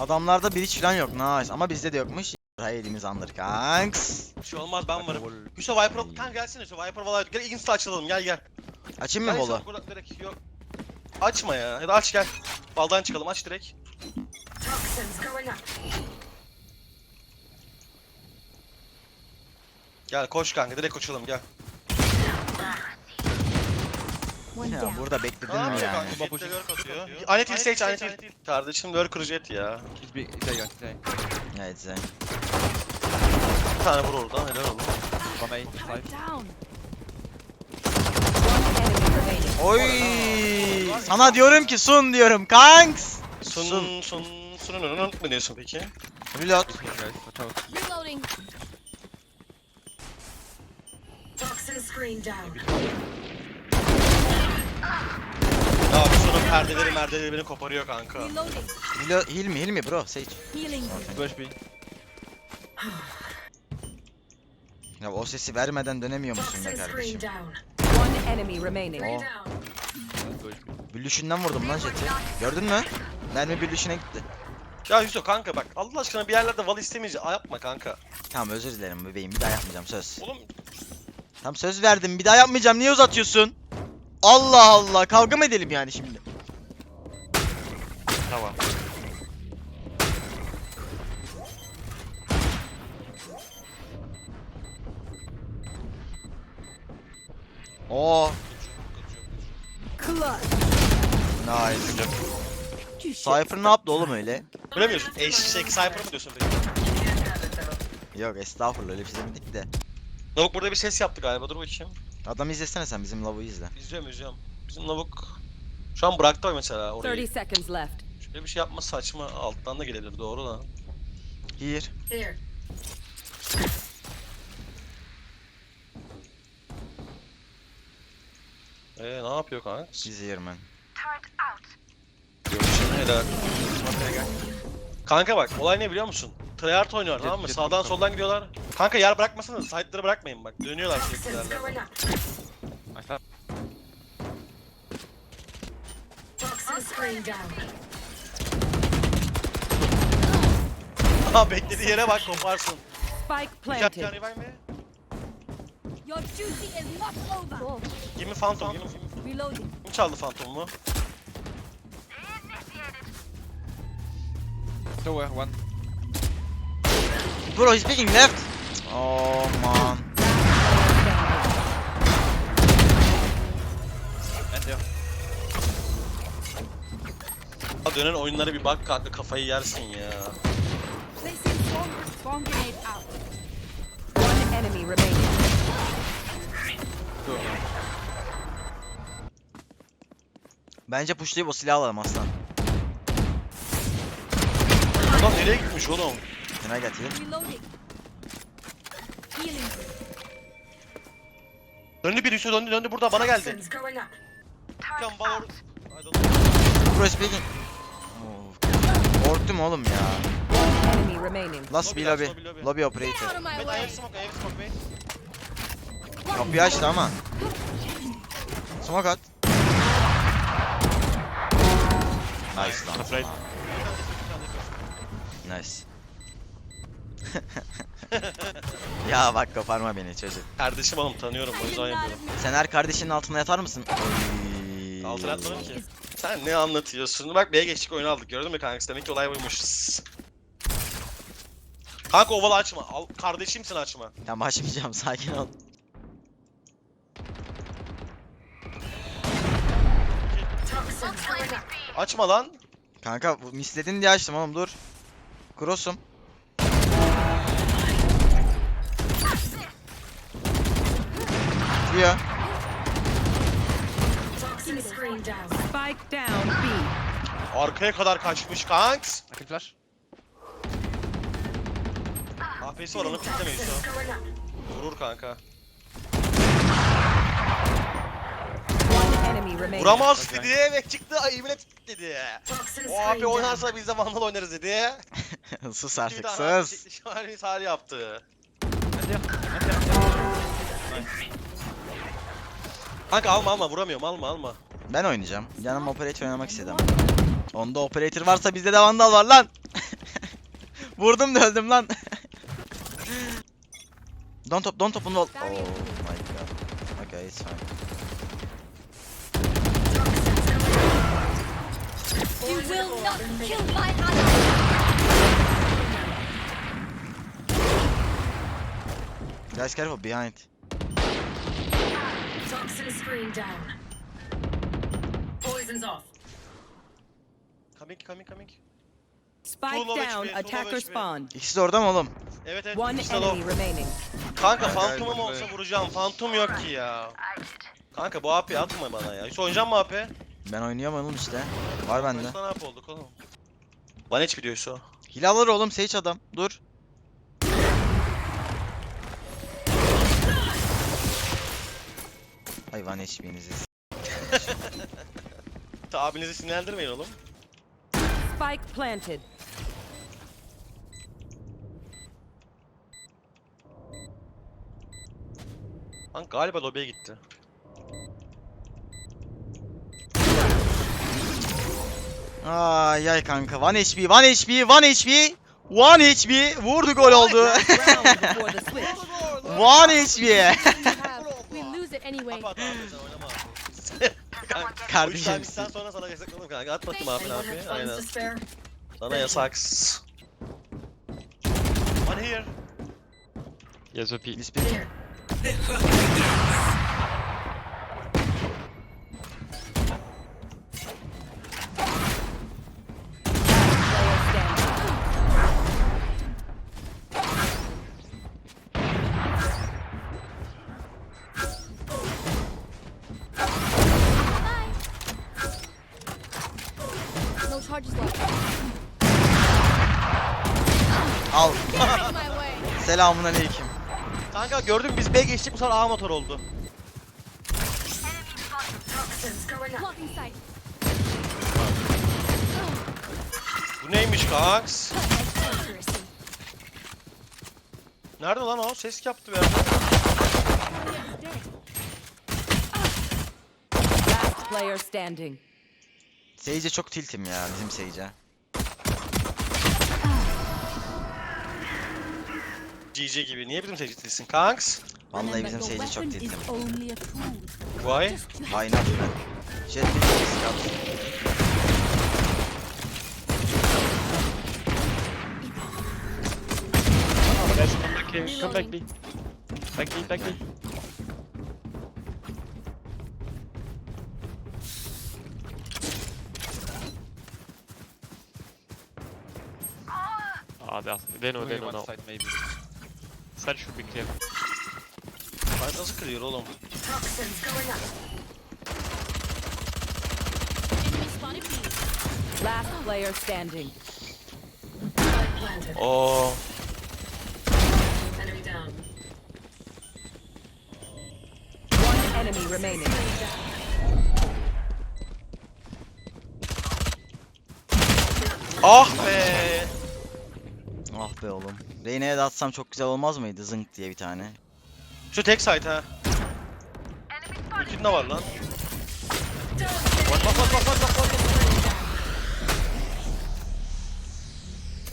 Adamlarda bir hiç falan yok. Nice. Ama bizde de yokmuş. Hayırımız andır kanks. Bir şey olmaz ben varım. Hüso Viper kanka gelsene Hüso Viper valla gel Insta açalım gel gel. Açayım mı direkt yok. Açma ya ya da aç gel. Baldan çıkalım aç direkt. Gel koş kanka direkt koşalım gel. One Ya burada bekledin Aa, mi yani? kanka, Jet'te lurk atıyor. Anet il stage anet il. Kardeşim lurker jet ya. He's big. He's there, he's there. Evet sen. Bir tane vur oradan helal olsun. One A, five. Down. Oy! Sana diyorum ki sun diyorum kanks. Sun sun sunun önünü mü diyorsun peki? Reload. One, guys. Watch out. Reloading. Toxin screen down. Ya bu sunun perdeleri merdeleri beni koparıyor kanka. Reloading. Reload. Heal mi heal mi bro? Sage. Healing. Two HP. Ya o sesi vermeden dönemiyor musun be kardeşim? One enemy remaining. Oh. Büllüşünden vurdum lan jeti. Gördün mü? Mermi büllüşüne gitti. Ya Hüso kanka bak Allah aşkına bir yerlerde val istemeyeceğim. Yapma kanka. Tamam özür dilerim bebeğim bir daha yapmayacağım söz. Oğlum Tamam söz verdim bir daha yapmayacağım niye uzatıyorsun? Allah Allah kavga mı edelim yani şimdi? tamam. Oo nice. Cypher ne yaptı oğlum öyle? Öyle mi diyorsun? Eşek sniper mı diyorsun peki? Yok estağfurullah öyle bir şey demedik de. Lavuk burada bir ses yaptı galiba dur bakayım. Adamı izlesene sen bizim lavuğu izle. İzliyorum izliyorum. Bizim lavuk şu an bıraktı mesela 30 orayı. seconds left. Şöyle bir şey yapma saçma alttan da gelebilir doğru lan. Here. Here. Eee ne yapıyor kanka? Here man. Görüşün helal. Kanka bak olay ne biliyor musun? Tryhard oynuyor tamam mı? jet Sağdan bakalım. soldan gidiyorlar. Kanka yer bırakmasana side'ları bırakmayın bak. Dönüyorlar sürekli screen down. Aha beklediği yere bak koparsın. Spike Can, can planted. revive me? Your duty is not over. Give me phantom. Give me. Reloading. Kim çaldı fantomu? Tower, one. Bro he's picking left. Oh man. Dönen oyunlara bir bak kanka kafayı yersin ya. Bence pushlayıp o silahı alalım aslan. Adam nereye gitmiş oğlum? Can I get? Reloading. Döndü bir üstü döndü döndü burada bana geldi. Kan valor. Picking. Oh. Korktum oğlum ya. Enemy remaining. Last Lobby bir lobby. lobby, lobby. Lobby operator. Ben I have smoke, I have smoke be. Kapıyı açtı ama. Smoke at. Nice lan. Afraid. Nice. ya bak koparma beni çocuk. Kardeşim oğlum tanıyorum o yüzden yapıyorum. Sen her kardeşinin altına yatar mısın? Altına atmadım ki. Sen ne anlatıyorsun? Bak B'ye geçtik oyunu aldık gördün mü kanka? Demek ki olay buymuş. Kanka ovalı açma. Al, kardeşimsin açma. Tamam açmayacağım sakin ol. Açma lan. Kanka bu misledin diye açtım oğlum dur. Cross'um. Screen down. Spike down B. Arkaya kadar kaçmış kanks. Can flash. AP'si var onu kitlemeyiz ya. going up. Vurur kanka. Vuramaz dedi ve çıktı ayımına dedi. O down. oynarsa biz de Vandal oynarız dedi. sus Bir artık sus. Şahane hal yaptı. And there. And there. Kanka alma alma vuramıyorum alma alma. Ben oynayacağım. Canım operator oynamak istedim. Onda operator varsa bizde de vandal var lan. Vurdum da öldüm lan. don't top, don't top, don't Oh my god. Okay, it's fine. You will not kill my ally. Guys, careful behind. Toxin screen down. Poison's off. Coming coming coming. Spike down. HP, Attacker HP. spawn. İkisi de orada mı oğlum? Evet evet. One ikisi de low. enemy remaining. Kanka fantomum olsa vuracağım. Fantom yok ki ya. Kanka bu AP atma bana ya. Hiç oynayacağım mı AP? Ben oynuyorum oğlum işte. Var bende. Ne AP olduk oğlum? Bana hiç biliyorsa o. Hile alır oğlum Sage adam. Dur. Hayvan HP'nizi. Abinizi sinirlendirmeyin oğlum. Spike planted. Lan galiba lobiye gitti. Ay ay kanka. 1 HP, 1 HP, 1 HP. 1 HP. Vurdu gol oldu. Last round before the switch. 1 HP. You have. We lose it anyway. Kapat abi sen oynama abi. Kardeşim sonra sana yasak oğlum kanka. At bakayım abi Anyone abi. funds Aynen. to spare? Sana yasaks. One here. Yes, OP. This. Here. charges left. Al. Selamun aleyküm. Kanka gördün mü biz B geçtik bu sefer A motor oldu. Bu neymiş kanks? Accuracy. Nerede lan o? Ses yaptı be. Player standing. Sage'e çok tiltim ya bizim Sage'e. GG gibi. Niye bizim seyircisin kanks? Vallahi bizim Sage'e çok tiltim. Why? Why not man? Jet bir scout. Come back. Come back B. Back B, back B. Ah, they, they know, they know now. side maybe. Side should be clear. Kanka nasıl kırıyor oğlum? Toxins going up. Enemy spotted B. Last player standing. Spike planted. Oo. Enemy down. One enemy remaining. Ah be. Ah be oğlum. Reyna'ya da atsam çok güzel olmaz mıydı? Zınk diye bir tane. Şu tek site ha. Ultin de var lan. Bak bak bak bak bak bak bak.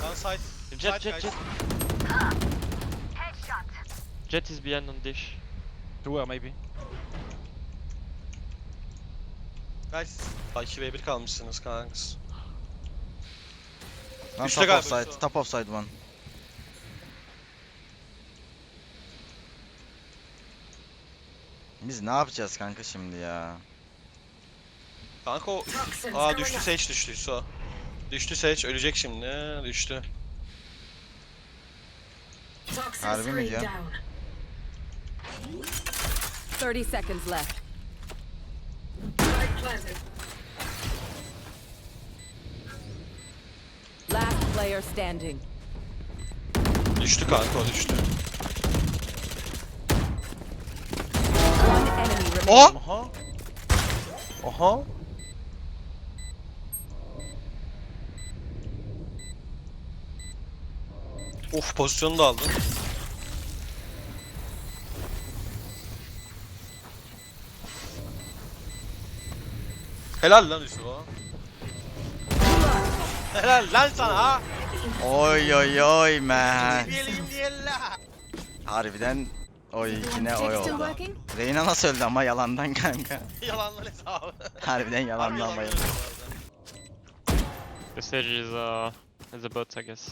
Lan site. Jet, jet, jet. Jet is behind on dish. Uh, maybe. Guys. Ay 2v1 kalmışsınız kanks. Lan Üçte top galiba, offside, top offside one. Biz ne yapacağız kanka şimdi ya? Kanka o... Aa düştü. Sage düştü so. Düştü Sage ölecek şimdi. Düştü. Harbi mi ya? down. 30 seconds left. Last player standing. Düştü kanka o düştü. One O! Aha. Aha. Of pozisyonu da aldın. Helal lan Yusuf o. Helal lan sana ha. Oy oy oy man. Harbiden oy yine oy oldu. Reyna nasıl öldü ama yalandan kanka. Yalanlar hesabı. Harbiden Harbi yalandan bayıldı. The stage is uh is a bot, I guess.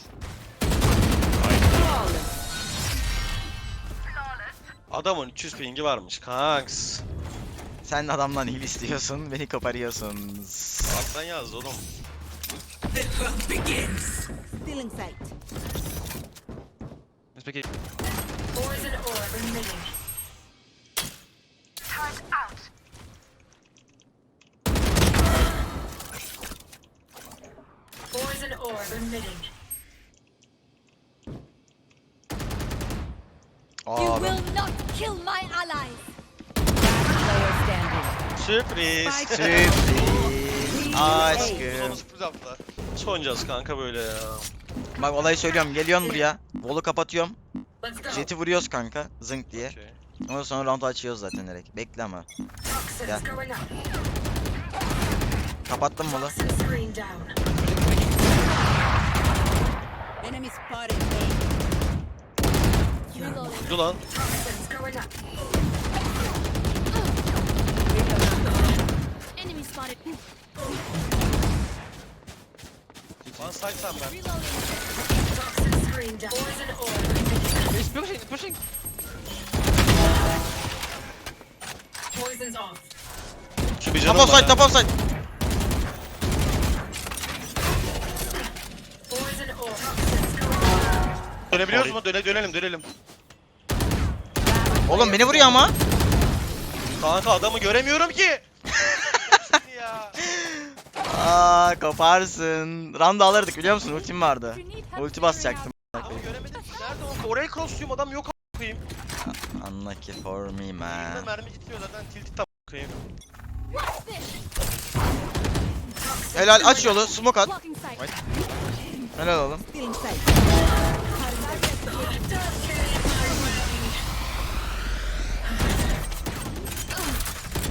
Adamın 300 pingi varmış kanks. Sen adamdan heal istiyorsun, beni koparıyorsun. Alttan yaz oğlum. Still in sight. Let's pick it. Poison orb emitting. Poison orb emitting. You Aa, ben- will not kill my allies. Sürpriz. Sürpriz. Aşkım. sürpriz yaptılar. Soncaz kanka böyle ya. Bak olayı söylüyorum. Geliyorsun buraya. Wall'u kapatıyorum. Jet'i vuruyoruz kanka. Zınk diye. Okey. Ondan sonra round'u açıyoruz zaten direkt. Bekle ama. Up. Kapattım wall'u. Dur lan. One side ben. Orb emitting. He's pushing, pushing. Poison's off. Şu bir Top canım offside, var top offside. Poison up. Dönebiliyoruz mu? Döne, dönelim dönelim. Oğlum beni vuruyor ama. Kanka adamı göremiyorum ki. Ya. Aa koparsın. Round'u alırdık biliyor musun? Ultim vardı. Ulti basacaktım. Adamı göremedim ki. Nerede o? Oraya cross'luyum adam yok koyayım. Unlucky for me man. mermi gitmiyor zaten tilti tam this? Helal aç yolu. Smoke at. Helal oğlum.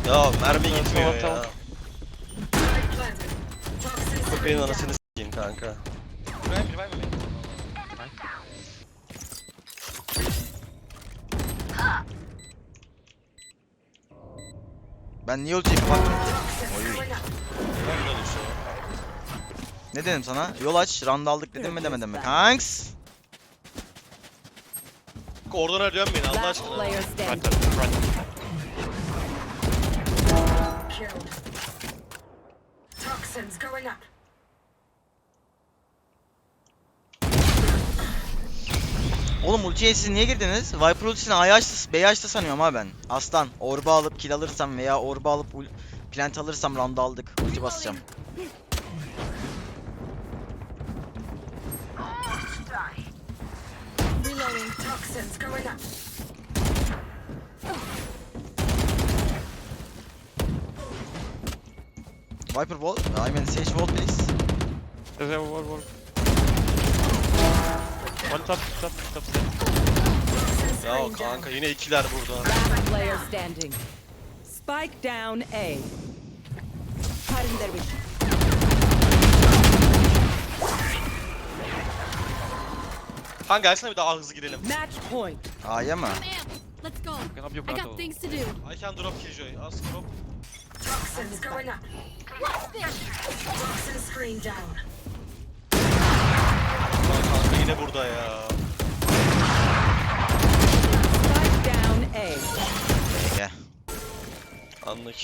Ya mermi gitmiyor ya. Köpeğin anasını s**eyim kanka. Ben niye ultiyi going up. Güzel işte. Ne dedim sana? Yol aç. Round aldık dedim mi demedim mi? Kanks. Kanka Oradan beni Allah aşkına. right. Killed. Toxins going up. Oğlum ultiye siz niye girdiniz? Viper ultisini A'ya açtı, B'ye açtı sanıyorum ha ben. Aslan. Orba alıp kill alırsam veya orba alıp plant alırsam round aldık. Ulti basacağım. Viper wall. I mean Sage wall please. There's a wall, wall. One top, top, top. Toxin Ya kanka yine ikiler burada. Last player standing. Spike down A. Their vision. Kanka gelsene bir daha hızlı gidelim. Match point. A'ya mı? Let's go. Can help you I battle. got things to do. I can drop Killjoy. Az drop. Toxins going up. What's this? Toxin screen down. Yine burada ya. Spike down A. Ege. Anlık.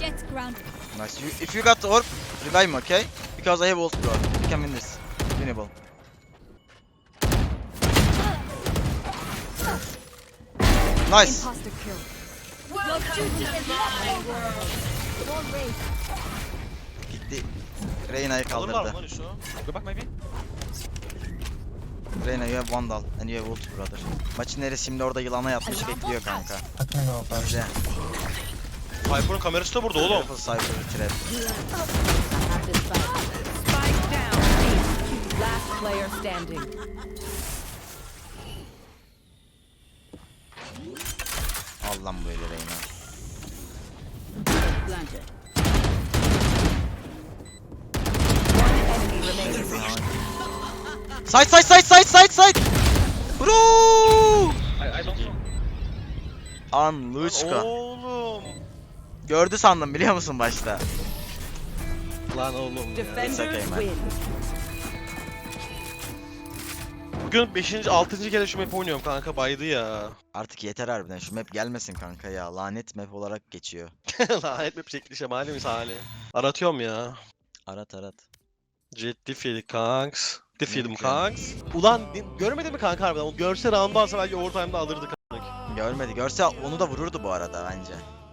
Jet's grounded. Nice. You, if you got the orb, revive me, okay? Because I have ult bro. You can win this. Winnable. Nice. Imposter kill. Not over. Wall raised. Gitti. Reyna'yı Alırlar mı kaldırdı. lan şu? Go back maybe? Reyna you have Vandal and you have ult brother. Maçın neresi şimdi orada yılana yatmış bekliyor kanka. Güzel. Viper'ın kamerası da burada oğlum. Beautiful Cypher trap. Have this fight. Spike down B. Last player standing. Al lan böyle Reyna. Planted. Side side side side side side. Bro! I, I don't know. Anluçka. Oğlum. Gördü sandım biliyor musun başta? Lan oğlum ya. Defenders okay, man. win. Bugün 5. 6. kere şu map oynuyorum kanka baydı ya. Artık yeter harbiden şu map gelmesin kanka ya. Lanet map olarak geçiyor. Lanet map çekilişe mali misali. Aratıyorum ya. Arat arat. Diff yedik kanks. Yedim Yok kanks. Ulan din- görmedin mi kanka harbiden? O görse round'u alsa belki overtime'da alırdı kanka. Görmedi. Görse onu da vururdu bu arada bence.